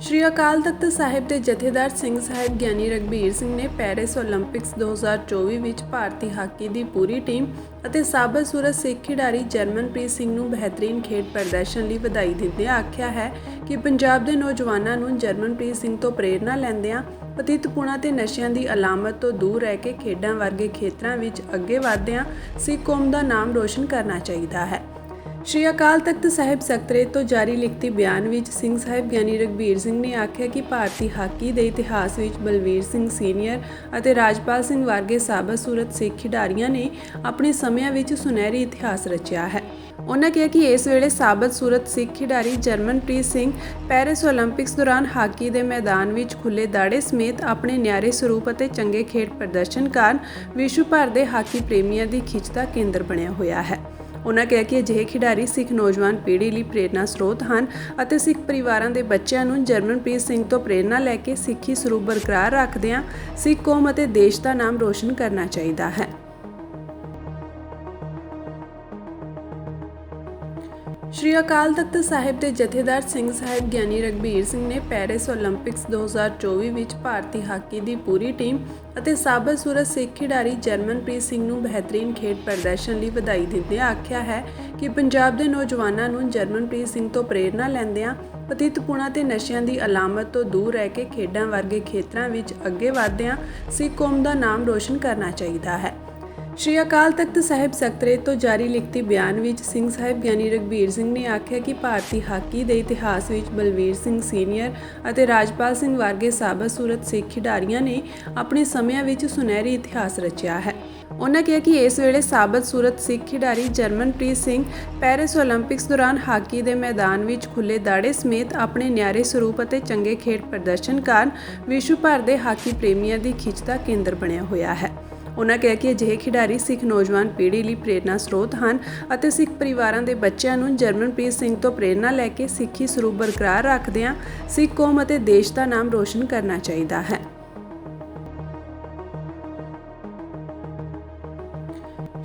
ਸ਼੍ਰੀ ਅਕਾਲ ਤਖਤ ਸਾਹਿਬ ਦੇ ਜਥੇਦਾਰ ਸਿੰਘ ਸਾਹਿਬ ਗਿਆਨੀ ਰਗਬੀਰ ਸਿੰਘ ਨੇ ਪੈਰਿਸ 올림픽ਸ 2024 ਵਿੱਚ ਭਾਰਤੀ ਹਾਕੀ ਦੀ ਪੂਰੀ ਟੀਮ ਅਤੇ ਸਾਬਰ ਸੂਰਤ ਸਿੱਖ ਖਿਡਾਰੀ ਜਰਮਨਪ੍ਰੀਤ ਸਿੰਘ ਨੂੰ ਬਿਹਤਰੀਨ ਖੇਡ ਪ੍ਰਦਰਸ਼ਨ ਲਈ ਵਧਾਈ ਦਿੰਦਿਆਂ ਆਖਿਆ ਹੈ ਕਿ ਪੰਜਾਬ ਦੇ ਨੌਜਵਾਨਾਂ ਨੂੰ ਜਰਮਨਪ੍ਰੀਤ ਸਿੰਘ ਤੋਂ ਪ੍ਰੇਰਣਾ ਲੈਂਦਿਆਂ ਪਤਿਤਪੁਣਾ ਤੇ ਨਸ਼ਿਆਂ ਦੀ ਅਲਾਮਤ ਤੋਂ ਦੂਰ ਰਹਿ ਕੇ ਖੇਡਾਂ ਵਰਗੇ ਖੇਤਰਾਂ ਵਿੱਚ ਅੱਗੇ ਵਧਦਿਆਂ ਸਿੱਖ ਕੌਮ ਦਾ ਨਾਮ ਰੋਸ਼ਨ ਕਰਨਾ ਚਾਹੀਦਾ ਹੈ। ਸ਼੍ਰੀ ਅਕਾਲ ਤਖਤ ਸਾਹਿਬ ਸਕਤਰੇ ਤੋਂ ਜਾਰੀ ਲਿਖਤੀ ਬਿਆਨ ਵਿੱਚ ਸਿੰਘ ਸਾਹਿਬ ਗਿਆਨੀ ਰਗਬੀਰ ਸਿੰਘ ਨੇ ਆਖਿਆ ਕਿ ਭਾਰਤੀ ਹਾਕੀ ਦੇ ਇਤਿਹਾਸ ਵਿੱਚ ਬਲਵੀਰ ਸਿੰਘ ਸੀਨੀਅਰ ਅਤੇ ਰਾਜਪਾਲ ਸਿੰਘ ਵਰਗੇ ਸਾਬਤ ਸੂਰਤ ਸਿੱਖ ਖਿਡਾਰੀਆਂ ਨੇ ਆਪਣੇ ਸਮਿਆਂ ਵਿੱਚ ਸੁਨਹਿਰੀ ਇਤਿਹਾਸ ਰਚਿਆ ਹੈ। ਉਹਨਾਂ ਕਿਹਾ ਕਿ ਇਸ ਵੇਲੇ ਸਾਬਤ ਸੂਰਤ ਸਿੱਖ ਖਿਡਾਰੀ ਜਰਮਨਪ੍ਰੀਤ ਸਿੰਘ ਪੈਰਿਸ 올림픽ਸ ਦੌਰਾਨ ਹਾਕੀ ਦੇ ਮੈਦਾਨ ਵਿੱਚ ਖੁੱਲੇ ਦਾੜੇ ਸਮੇਤ ਆਪਣੇ ਨਿਆਰੇ ਸਰੂਪ ਅਤੇ ਚੰਗੇ ਖੇਡ ਪ੍ਰਦਰਸ਼ਨ ਕਾਰਨ ਵਿਸ਼ਵ ਭਰ ਦੇ ਹਾਕੀ ਪ੍ਰੇਮੀਆਂ ਦੀ ਖਿੱਚ ਦਾ ਕੇਂਦਰ ਬਣਿਆ ਹੋਇਆ ਹੈ। ਉਹਨਾਂ ਕਿਹਾ ਕਿ ਅਜਿਹੇ ਖਿਡਾਰੀ ਸਿੱਖ ਨੌਜਵਾਨ ਪੀੜ੍ਹੀ ਲਈ ਪ੍ਰੇਰਨਾ ਸਰੋਤ ਹਨ ਅਤੇ ਸਿੱਖ ਪਰਿਵਾਰਾਂ ਦੇ ਬੱਚਿਆਂ ਨੂੰ ਜਰਮਨਪ੍ਰੀਤ ਸਿੰਘ ਤੋਂ ਪ੍ਰੇਰਨਾ ਲੈ ਕੇ ਸਿੱਖੀ ਸਰੂਪ ਬਰਕਰਾਰ ਰੱਖਦਿਆਂ ਸਿੱਖ ਕੌਮ ਅਤੇ ਦੇਸ਼ ਦਾ ਨਾਮ ਰੋਸ਼ਨ ਕਰਨਾ ਚਾਹੀਦਾ ਹੈ। ਸ਼੍ਰੀ ਅਕਾਲ ਤਖਤ ਸਾਹਿਬ ਦੇ ਜਥੇਦਾਰ ਸਿੰਘ ਸਾਹਿਬ ਗਿਆਨੀ ਰਗਬੀਰ ਸਿੰਘ ਨੇ ਪੈਰਿਸ 올림픽ਸ 2024 ਵਿੱਚ ਭਾਰਤੀ ਹਾਕੀ ਦੀ ਪੂਰੀ ਟੀਮ ਅਤੇ ਸਾਬਰ ਸੂਰਤ ਸਿੱਖ ਖਿਡਾਰੀ ਜਰਮਨਪ੍ਰੀਤ ਸਿੰਘ ਨੂੰ ਬਿਹਤਰੀਨ ਖੇਡ ਪ੍ਰਦਰਸ਼ਨ ਲਈ ਵਧਾਈ ਦਿੰਦਿਆਂ ਆਖਿਆ ਹੈ ਕਿ ਪੰਜਾਬ ਦੇ ਨੌਜਵਾਨਾਂ ਨੂੰ ਜਰਮਨਪ੍ਰੀਤ ਸਿੰਘ ਤੋਂ ਪ੍ਰੇਰਣਾ ਲੈਂਦਿਆਂ ਪਤੀਤਪੂਣਾ ਤੇ ਨਸ਼ਿਆਂ ਦੀ ਅਲਾਮਤ ਤੋਂ ਦੂਰ ਰਹਿ ਕੇ ਖੇਡਾਂ ਵਰਗੇ ਖੇਤਰਾਂ ਵਿੱਚ ਅੱਗੇ ਵਧਦਿਆਂ ਸਿੱਖ ਕੌਮ ਦਾ ਨਾਮ ਰੋਸ਼ਨ ਕਰਨਾ ਚਾਹੀਦਾ ਹੈ। ਸ਼੍ਰੀ ਅਕਾਲ ਤਖਤ ਸਾਹਿਬ ਸਕੱਤਰੇਤ ਤੋਂ ਜਾਰੀ ਲਿਖਤੀ ਬਿਆਨ ਵਿੱਚ ਸਿੰਘ ਸਾਹਿਬ ਗਿਆਨੀ ਰਗਵੀਰ ਸਿੰਘ ਨੇ ਆਖਿਆ ਕਿ ਭਾਰਤੀ ਹਾਕੀ ਦੇ ਇਤਿਹਾਸ ਵਿੱਚ ਬਲਵੀਰ ਸਿੰਘ ਸੀਨੀਅਰ ਅਤੇ ਰਾਜਪਾਲ ਸਿੰਘ ਵਰਗੇ ਸਾਬਤ ਸੂਰਤ ਸਿੱਖ ਖਿਡਾਰੀਆਂ ਨੇ ਆਪਣੇ ਸਮਿਆਂ ਵਿੱਚ ਸੁਨਹਿਰੀ ਇਤਿਹਾਸ ਰਚਿਆ ਹੈ। ਉਹਨਾਂ ਕਿਹਾ ਕਿ ਇਸ ਵੇਲੇ ਸਾਬਤ ਸੂਰਤ ਸਿੱਖ ਖਿਡਾਰੀ ਜਰਮਨਪ੍ਰੀਤ ਸਿੰਘ ਪੈਰਿਸ 올림픽ਸ ਦੌਰਾਨ ਹਾਕੀ ਦੇ ਮੈਦਾਨ ਵਿੱਚ ਖੁੱਲੇ ਦਾੜੇ ਸਮੇਤ ਆਪਣੇ ਨਿਆਰੇ ਸਰੂਪ ਅਤੇ ਚੰਗੇ ਖੇਡ ਪ੍ਰਦਰਸ਼ਨ ਕਾਰਨ ਵਿਸ਼ਵ ਭਰ ਦੇ ਹਾਕੀ ਪ੍ਰੇਮੀਆਂ ਦੀ ਖਿੱਚ ਦਾ ਕੇਂਦਰ ਬਣਿਆ ਹੋਇਆ ਹੈ। ਉਹਨਾਂ ਕਿਹਾ ਕਿ ਅਜਿਹੇ ਖਿਡਾਰੀ ਸਿੱਖ ਨੌਜਵਾਨ ਪੀੜ੍ਹੀ ਲਈ ਪ੍ਰੇਰਨਾ ਸਰੋਤ ਹਨ ਅਤੇ ਸਿੱਖ ਪਰਿਵਾਰਾਂ ਦੇ ਬੱਚਿਆਂ ਨੂੰ ਜਰਮਨਪ੍ਰੀਤ ਸਿੰਘ ਤੋਂ ਪ੍ਰੇਰਨਾ ਲੈ ਕੇ ਸਿੱਖੀ ਸਰੂਪ ਬਰਕਰਾਰ ਰੱਖਦਿਆਂ ਸਿੱਖ ਕੌਮ ਅਤੇ ਦੇਸ਼ ਦਾ ਨਾਮ ਰੋਸ਼ਨ ਕਰਨਾ ਚਾਹੀਦਾ ਹੈ।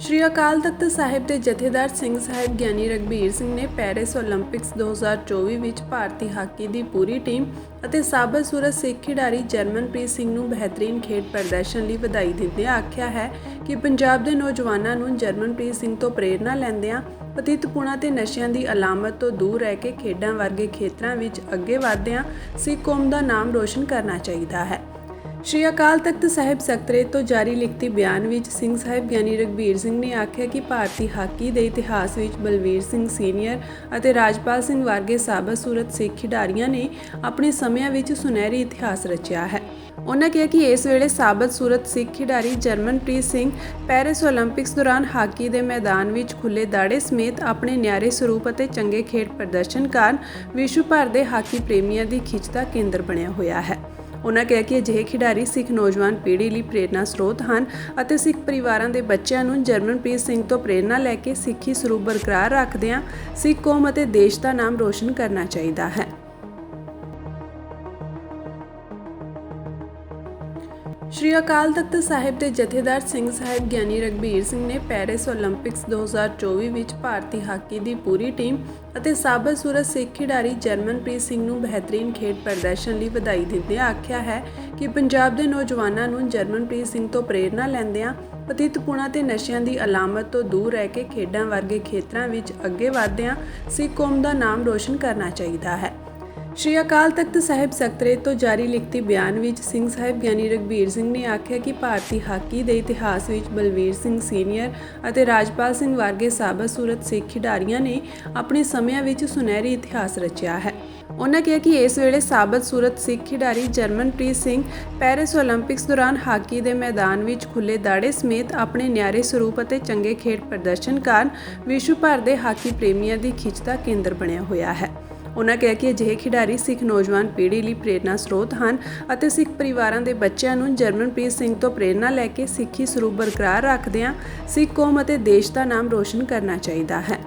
ਸ਼੍ਰੀ ਅਕਾਲ ਤਖਤ ਸਾਹਿਬ ਦੇ ਜਥੇਦਾਰ ਸਿੰਘ ਸਾਹਿਬ ਗਿਆਨੀ ਰਗਬੀਰ ਸਿੰਘ ਨੇ ਪੈਰਿਸ 올림픽ਸ 2024 ਵਿੱਚ ਭਾਰਤੀ ਹਾਕੀ ਦੀ ਪੂਰੀ ਟੀਮ ਅਤੇ ਸਾਬਰ ਸੂਰਤ ਸਿੱਖ ਖਿਡਾਰੀ ਜਰਮਨਪ੍ਰੀਤ ਸਿੰਘ ਨੂੰ ਬਿਹਤਰੀਨ ਖੇਡ ਪ੍ਰਦਰਸ਼ਨ ਲਈ ਵਧਾਈ ਦਿੰਦਿਆਂ ਆਖਿਆ ਹੈ ਕਿ ਪੰਜਾਬ ਦੇ ਨੌਜਵਾਨਾਂ ਨੂੰ ਜਰਮਨਪ੍ਰੀਤ ਸਿੰਘ ਤੋਂ ਪ੍ਰੇਰਣਾ ਲੈਂਦਿਆਂ ਪਤਿਤਪੂਣਾ ਤੇ ਨਸ਼ਿਆਂ ਦੀ ਅਲਾਮਤ ਤੋਂ ਦੂਰ ਰਹਿ ਕੇ ਖੇਡਾਂ ਵਰਗੇ ਖੇਤਰਾਂ ਵਿੱਚ ਅੱਗੇ ਵਧਦਿਆਂ ਸਿੱਖ ਕੌਮ ਦਾ ਨਾਮ ਰੋਸ਼ਨ ਕਰਨਾ ਚਾਹੀਦਾ ਹੈ। ਸ਼੍ਰੀ ਅਕਾਲ ਤਖਤ ਸਾਹਿਬ ਸਕੱਤਰੇਤ ਤੋਂ ਜਾਰੀ ਲਿਖਤੀ ਬਿਆਨ ਵਿੱਚ ਸਿੰਘ ਸਾਹਿਬ ਗਿਆਨੀ ਰਗਬੀਰ ਸਿੰਘ ਨੇ ਆਖਿਆ ਕਿ ਭਾਰਤੀ ਹਾਕੀ ਦੇ ਇਤਿਹਾਸ ਵਿੱਚ ਬਲਵੀਰ ਸਿੰਘ ਸੀਨੀਅਰ ਅਤੇ ਰਾਜਪਾਲ ਸਿੰਘ ਵਰਗੇ ਸਾਬਤ ਸੂਰਤ ਸਿੱਖ ਖਿਡਾਰੀਆਂ ਨੇ ਆਪਣੇ ਸਮਿਆਂ ਵਿੱਚ ਸੁਨਹਿਰੀ ਇਤਿਹਾਸ ਰਚਿਆ ਹੈ। ਉਹਨਾਂ ਕਿਹਾ ਕਿ ਇਸ ਵੇਲੇ ਸਾਬਤ ਸੂਰਤ ਸਿੱਖ ਖਿਡਾਰੀ ਜਰਮਨਪ੍ਰੀਤ ਸਿੰਘ ਪੈਰਿਸ 올림픽ਸ ਦੌਰਾਨ ਹਾਕੀ ਦੇ ਮੈਦਾਨ ਵਿੱਚ ਖੁੱਲੇ ਦਾੜੇ ਸਮੇਤ ਆਪਣੇ ਨਿਆਰੇ ਸਰੂਪ ਅਤੇ ਚੰਗੇ ਖੇਡ ਪ੍ਰਦਰਸ਼ਨ ਕਾਰਨ ਵਿਸ਼ਵ ਭਰ ਦੇ ਹਾਕੀ ਪ੍ਰੇਮੀਆਂ ਦੀ ਖਿੱਚ ਦਾ ਕੇਂਦਰ ਬਣਿਆ ਹੋਇਆ ਹੈ। ਉਹਨਾਂ ਕਿਹਾ ਕਿ ਅਜਿਹੇ ਖਿਡਾਰੀ ਸਿੱਖ ਨੌਜਵਾਨ ਪੀੜ੍ਹੀ ਲਈ ਪ੍ਰੇਰਨਾ ਸਰੋਤ ਹਨ ਅਤੇ ਸਿੱਖ ਪਰਿਵਾਰਾਂ ਦੇ ਬੱਚਿਆਂ ਨੂੰ ਜਰਮਨਪ੍ਰੀਤ ਸਿੰਘ ਤੋਂ ਪ੍ਰੇਰਨਾ ਲੈ ਕੇ ਸਿੱਖੀ ਸਰੂਪ ਬਰਕਰਾਰ ਰੱਖਦਿਆਂ ਸਿੱਖ ਕੌਮ ਅਤੇ ਦੇਸ਼ ਦਾ ਨਾਮ ਰੋਸ਼ਨ ਕਰਨਾ ਚਾਹੀਦਾ ਹੈ। ਸ਼੍ਰੀ ਅਕਾਲ ਤਖਤ ਸਾਹਿਬ ਦੇ ਜਥੇਦਾਰ ਸਿੰਘ ਸਾਹਿਬ ਗਿਆਨੀ ਰਗਬੀਰ ਸਿੰਘ ਨੇ ਪੈਰਿਸ 올림픽ਸ 2024 ਵਿੱਚ ਭਾਰਤੀ ਹਾਕੀ ਦੀ ਪੂਰੀ ਟੀਮ ਅਤੇ ਸਾਬਰ ਸੂਰਤ ਸਿੱਖ ਖਿਡਾਰੀ ਜਰਮਨਪ੍ਰੀਤ ਸਿੰਘ ਨੂੰ ਬਿਹਤਰੀਨ ਖੇਡ ਪ੍ਰਦਰਸ਼ਨ ਲਈ ਵਧਾਈ ਦਿੰਦਿਆਂ ਆਖਿਆ ਹੈ ਕਿ ਪੰਜਾਬ ਦੇ ਨੌਜਵਾਨਾਂ ਨੂੰ ਜਰਮਨਪ੍ਰੀਤ ਸਿੰਘ ਤੋਂ ਪ੍ਰੇਰਣਾ ਲੈਂਦਿਆਂ ਪਤੀਤਪੂਣਾ ਤੇ ਨਸ਼ਿਆਂ ਦੀ ਅਲਾਮਤ ਤੋਂ ਦੂਰ ਰਹਿ ਕੇ ਖੇਡਾਂ ਵਰਗੇ ਖੇਤਰਾਂ ਵਿੱਚ ਅੱਗੇ ਵਧਦਿਆਂ ਸਿੱਖ ਕੌਮ ਦਾ ਨਾਮ ਰੋਸ਼ਨ ਕਰਨਾ ਚਾਹੀਦਾ ਹੈ। ਸ਼੍ਰੀ ਅਕਾਲ ਤਖਤ ਸਾਹਿਬ ਸਕੱਤਰੇਤ ਤੋਂ ਜਾਰੀ ਲਿਖਤੀ ਬਿਆਨ ਵਿੱਚ ਸਿੰਘ ਸਾਹਿਬ ਗਿਆਨੀ ਰਗਬੀਰ ਸਿੰਘ ਨੇ ਆਖਿਆ ਕਿ ਭਾਰਤੀ ਹਾਕੀ ਦੇ ਇਤਿਹਾਸ ਵਿੱਚ ਬਲਵੀਰ ਸਿੰਘ ਸੀਨੀਅਰ ਅਤੇ ਰਾਜਪਾਲ ਸਿੰਘ ਵਰਗੇ ਸਾਬਤ ਸੂਰਤ ਸਿੱਖ ਖਿਡਾਰੀਆਂ ਨੇ ਆਪਣੇ ਸਮਿਆਂ ਵਿੱਚ ਸੁਨਹਿਰੀ ਇਤਿਹਾਸ ਰਚਿਆ ਹੈ। ਉਹਨਾਂ ਕਿਹਾ ਕਿ ਇਸ ਵੇਲੇ ਸਾਬਤ ਸੂਰਤ ਸਿੱਖ ਖਿਡਾਰੀ ਜਰਮਨਪ੍ਰੀਤ ਸਿੰਘ ਪੈਰਿਸ 올림픽ਸ ਦੌਰਾਨ ਹਾਕੀ ਦੇ ਮੈਦਾਨ ਵਿੱਚ ਖੁੱਲੇ ਦਾੜੇ ਸਮੇਤ ਆਪਣੇ ਨਿਆਰੇ ਸਰੂਪ ਅਤੇ ਚੰਗੇ ਖੇਡ ਪ੍ਰਦਰਸ਼ਨ ਕਾਰਨ ਵਿਸ਼ਵ ਭਰ ਦੇ ਹਾਕੀ ਪ੍ਰੇਮੀਆਂ ਦੀ ਖਿੱਚ ਦਾ ਕੇਂਦਰ ਬਣਿਆ ਹੋਇਆ ਹੈ। ਉਹਨਾਂ ਕਿਹਾ ਕਿ ਅਜਿਹੇ ਖਿਡਾਰੀ ਸਿੱਖ ਨੌਜਵਾਨ ਪੀੜ੍ਹੀ ਲਈ ਪ੍ਰੇਰਨਾ ਸਰੋਤ ਹਨ ਅਤੇ ਸਿੱਖ ਪਰਿਵਾਰਾਂ ਦੇ ਬੱਚਿਆਂ ਨੂੰ ਜਰਮਨਪ੍ਰੀਤ ਸਿੰਘ ਤੋਂ ਪ੍ਰੇਰਨਾ ਲੈ ਕੇ ਸਿੱਖੀ ਸਰੂਪ ਬਰਕਰਾਰ ਰੱਖਦਿਆਂ ਸਿੱਖ ਕੌਮ ਅਤੇ ਦੇਸ਼ ਦਾ ਨਾਮ ਰੋਸ਼ਨ ਕਰਨਾ ਚਾਹੀਦਾ ਹੈ।